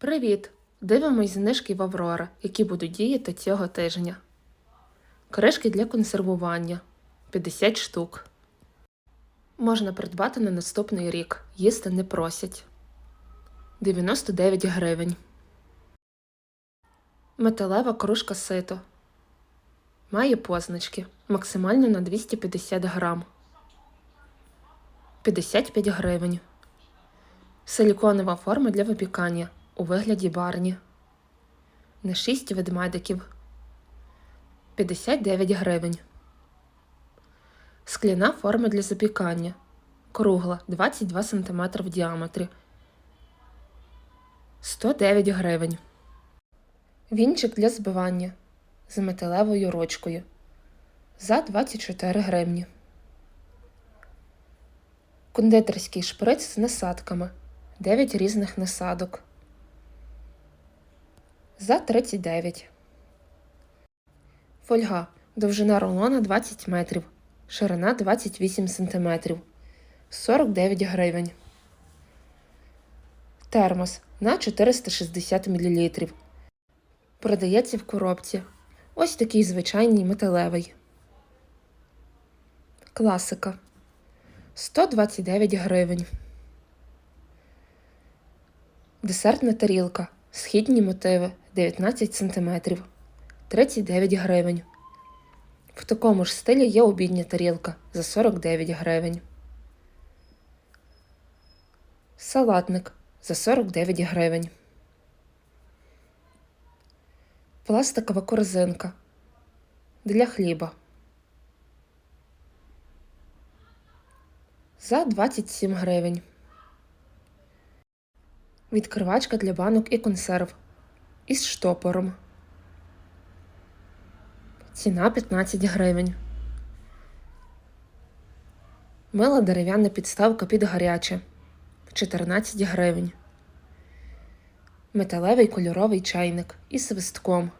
Привіт! Дивимось знижки в Аврора, які будуть діяти цього тижня. Кришки для консервування 50 штук. Можна придбати на наступний рік. Їсти не просять. 99 гривень. Металева кружка сито. Має позначки. Максимально на 250 грам. 55 гривень. Силіконова форма для випікання у вигляді барні. На 6 ведмедиків. 59 гривень. Скляна форма для запікання. Кругла 22 см в діаметрі. 109 гривень. Вінчик для збивання з металевою ручкою. За 24 гривні. Кондитерський шприц з насадками. 9 різних насадок. За 39. Фольга. Довжина рулона 20 метрів. Ширина 28 см. 49 гривень. Термос на 460 мл. Продається в коробці. Ось такий звичайний металевий. Класика. 129 гривень. Десертна тарілка. Східні мотиви 19 см. 39 гривень. В такому ж стилі є обідня тарілка за 49 гривень. Салатник за 49 гривень. Пластикова корзинка для хліба. За 27 гривень. Відкривачка для банок і консерв із штопором. Ціна 15 гривень. Мила дерев'яна підставка під гаряче 14 гривень. Металевий кольоровий чайник із свистком.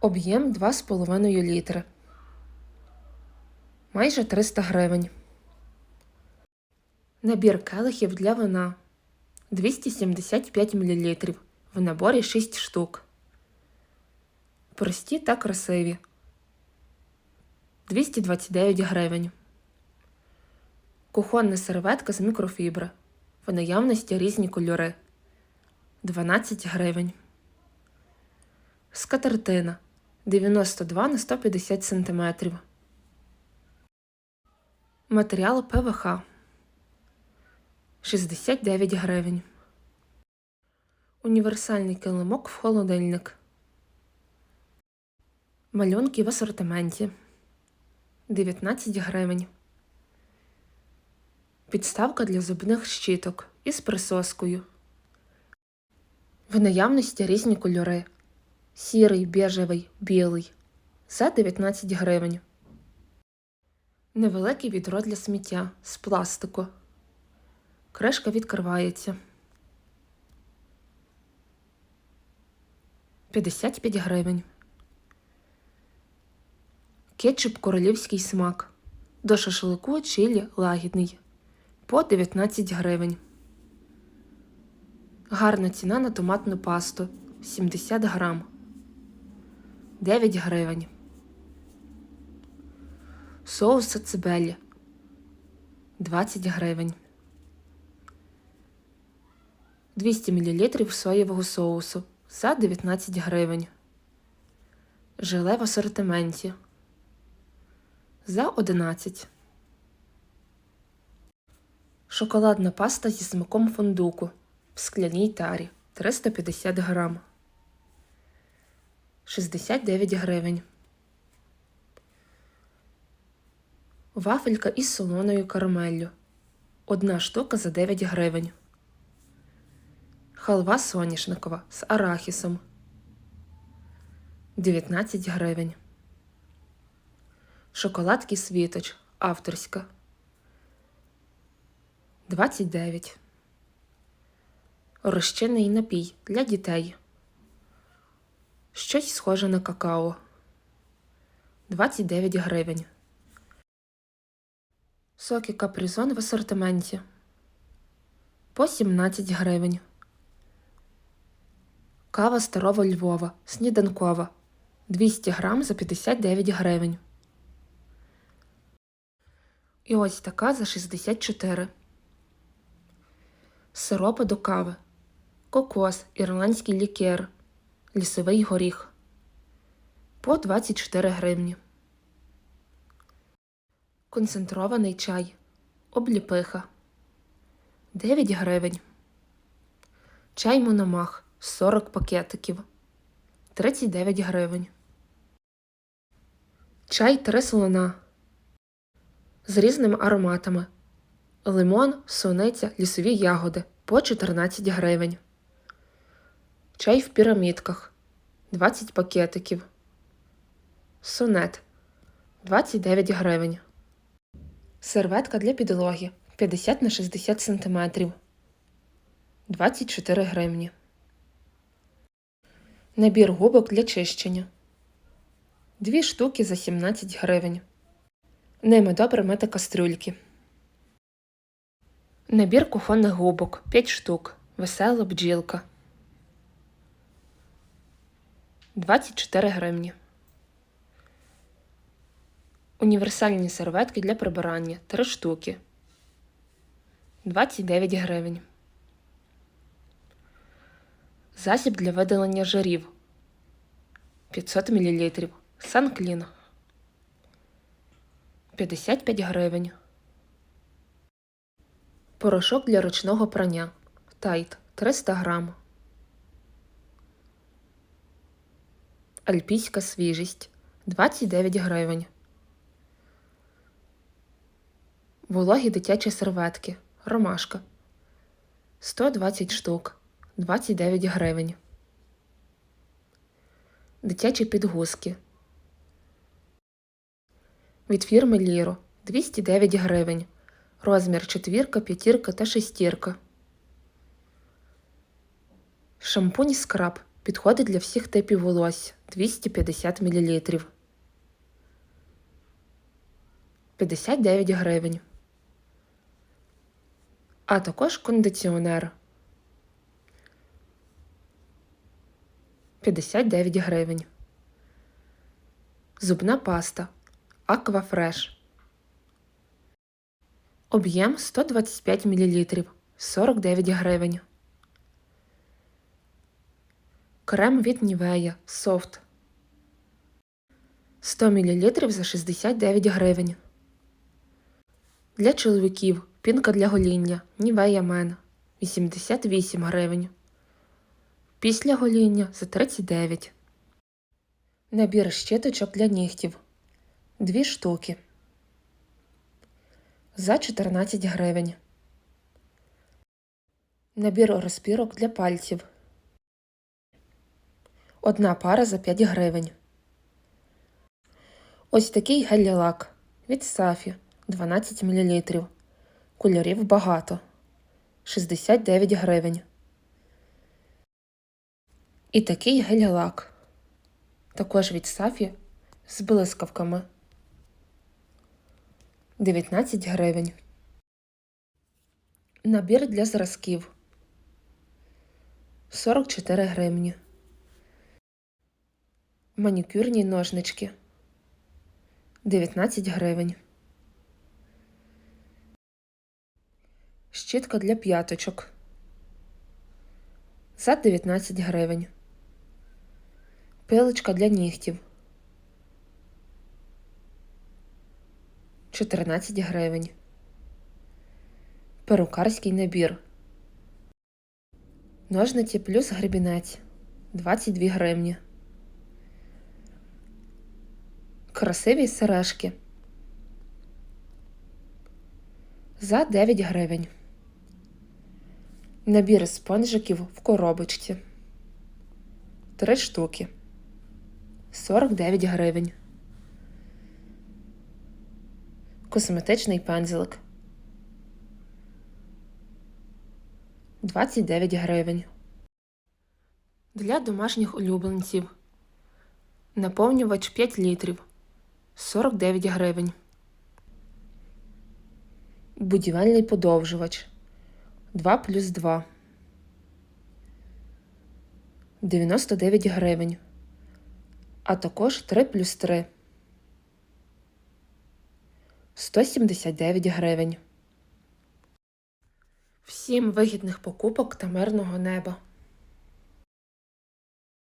Об'єм 2,5 літри. Майже 300 гривень. Набір келихів для вина 275 мл. В наборі 6 штук. Прості та красиві. 229 гривень. Кухонна серветка з мікрофібри. В наявності різні кольори. 12 гривень. Скатертина 92 на 150 см. Матеріал ПВХ 69 гривень. Універсальний килимок в холодильник. Малюнки в асортименті 19 гривень. Підставка для зубних щіток із присоскою. В наявності різні кольори. Сірий, біжевий, білий. За 19 гривень. Невелике відро для сміття з пластику. Кришка відкривається. 55 гривень. Кетчуп королівський смак. До шашлику чилі лагідний. По 19 гривень. Гарна ціна на томатну пасту 70 грам. 9 гривень. Соус сацебелі 20 гривень. 200 мл соєвого соусу за 19 гривень. Желе в асортименті за 11. Шоколадна паста зі смаком фундуку в скляній тарі 350 грам. 69 гривень. Вафелька із солоною карамеллю. Одна штука за 9 гривень. Халва соняшникова з арахісом 19 гривень. Шоколадки світоч авторська 29. Розчинний напій для дітей. Щось схоже на какао 29 гривень. Соки капризон в асортименті по 17 гривень. Кава старого Львова, сніданкова. 200 грам за 59 гривень. І ось така за 64. Сиропи до кави. Кокос, ірландський лікер, лісовий горіх. По 24 гривні. Концентрований чай. Обліпиха. 9 гривень. Чай Мономах 40 пакетиків. 39 гривень. Чай три слона. З різними ароматами. Лимон, суниця, лісові ягоди по 14 гривень. Чай в пірамідках 20 пакетиків. Сонет 29 гривень. Серветка для підлоги 50 на 60 см. 24 гривні. Набір губок для чищення. Дві штуки за 17 гривень. Ними добре мити кастрюльки. Набір кухонних губок 5 штук. Весела бджілка. 24 гривні. Універсальні серветки для прибирання 3 штуки. 29 гривень. Засіб для видалення жирів 500 мл. Санклін 55 гривень. Порошок для ручного прання. Тайт 300 грам. Альпійська свіжість 29 гривень. Вологі дитячі серветки. Ромашка 120 штук. 29 гривень. Дитячі підгузки. Від фірми Ліро 209 гривень. Розмір четвірка, п'ятірка та шестірка. Шампунь скраб підходить для всіх типів волосся 250 мл. 59 гривень. А також кондиціонер 59 гривень. Зубна паста Аквафреш. Об'єм 125 мл 49 гривень. Крем від Нівея Софт 100 мл за 69 гривень. Для чоловіків пінка для гоління Нівея Мен 88 гривень. Після гоління за 39. Набір щиточок для нігтів 2 штуки. За 14 гривень. Набір розпірок для пальців. Одна пара за 5 гривень. Ось такий гель-лак від Сафі 12 мл. Кольорів багато 69 гривень. І такий гель-лак. Також від Сафі з блискавками 19 гривень. Набір для зразків 44 гривні. Манікюрні ножнички 19 гривень. Щітка для п'яточок за 19 гривень. Пилочка для нігтів 14 гривень. Перукарський набір. Ножниці плюс гребінець 22 гривні. Красиві сережки за 9 гривень. Набір спонжиків в коробочці. 3 штуки. 49 гривень. Косметичний пензлик. 29 гривень. Для домашніх улюбленців. Наповнювач 5 літрів. 49 гривень. Будівельний подовжувач 2 плюс 2. 99 гривень, а також 3 плюс 3 179 гривень. Всім вигідних покупок та мирного неба!